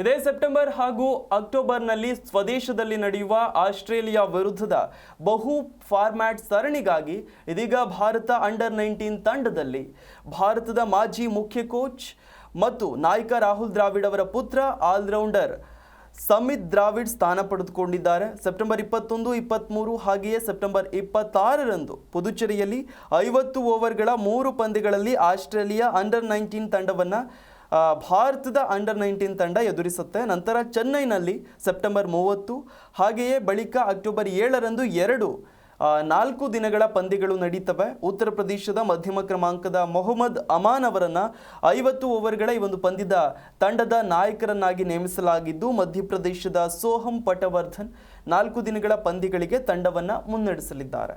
ಇದೇ ಸೆಪ್ಟೆಂಬರ್ ಹಾಗೂ ಅಕ್ಟೋಬರ್ನಲ್ಲಿ ಸ್ವದೇಶದಲ್ಲಿ ನಡೆಯುವ ಆಸ್ಟ್ರೇಲಿಯಾ ವಿರುದ್ಧದ ಬಹು ಫಾರ್ಮ್ಯಾಟ್ ಸರಣಿಗಾಗಿ ಇದೀಗ ಭಾರತ ಅಂಡರ್ ನೈನ್ಟೀನ್ ತಂಡದಲ್ಲಿ ಭಾರತದ ಮಾಜಿ ಮುಖ್ಯ ಕೋಚ್ ಮತ್ತು ನಾಯಕ ರಾಹುಲ್ ದ್ರಾವಿಡ್ ಅವರ ಪುತ್ರ ಆಲ್ರೌಂಡರ್ ಸಮಿತ್ ದ್ರಾವಿಡ್ ಸ್ಥಾನ ಪಡೆದುಕೊಂಡಿದ್ದಾರೆ. ಸೆಪ್ಟೆಂಬರ್ ಇಪ್ಪತ್ತೊಂದು ಇಪ್ಪತ್ತ್ಮೂರು ಹಾಗೆಯೇ ಸೆಪ್ಟೆಂಬರ್ ಇಪ್ಪತ್ತಾರರಂದು ಪುದುಚೇರಿಯಲ್ಲಿ ಐವತ್ತು ಓವರ್ಗಳ ಮೂರು ಪಂದ್ಯಗಳಲ್ಲಿ ಆಸ್ಟ್ರೇಲಿಯಾ ಅಂಡರ್ ನೈನ್ಟೀನ್ ತಂಡವನ್ನು ಭಾರತದ ಅಂಡರ್ ನೈನ್ಟೀನ್ ತಂಡ ಎದುರಿಸುತ್ತೆ. ನಂತರ ಚೆನ್ನೈನಲ್ಲಿ ಸೆಪ್ಟೆಂಬರ್ ಮೂವತ್ತು, ಹಾಗೆಯೇ ಬಳಿಕ ಅಕ್ಟೋಬರ್ ಏಳರಂದು ಎರಡು ನಾಲ್ಕು ದಿನಗಳ ಪಂದ್ಯಗಳು ನಡೀತವೆ. ಉತ್ತರ ಪ್ರದೇಶದ ಮಧ್ಯಮ ಕ್ರಮಾಂಕದ ಮೊಹಮ್ಮದ್ ಅಮಾನ್ ಅವರನ್ನು ಐವತ್ತು ಓವರ್ಗಳ ಈ ಒಂದು ಪಂದ್ಯದ ತಂಡದ ನಾಯಕರನ್ನಾಗಿ ನೇಮಿಸಲಾಗಿದ್ದು, ಮಧ್ಯಪ್ರದೇಶದ ಸೋಹಂ ಪಟವರ್ಧನ್ ನಾಲ್ಕು ದಿನಗಳ ಪಂದ್ಯಗಳಿಗೆ ತಂಡವನ್ನು ಮುನ್ನಡೆಸಲಿದ್ದಾರೆ.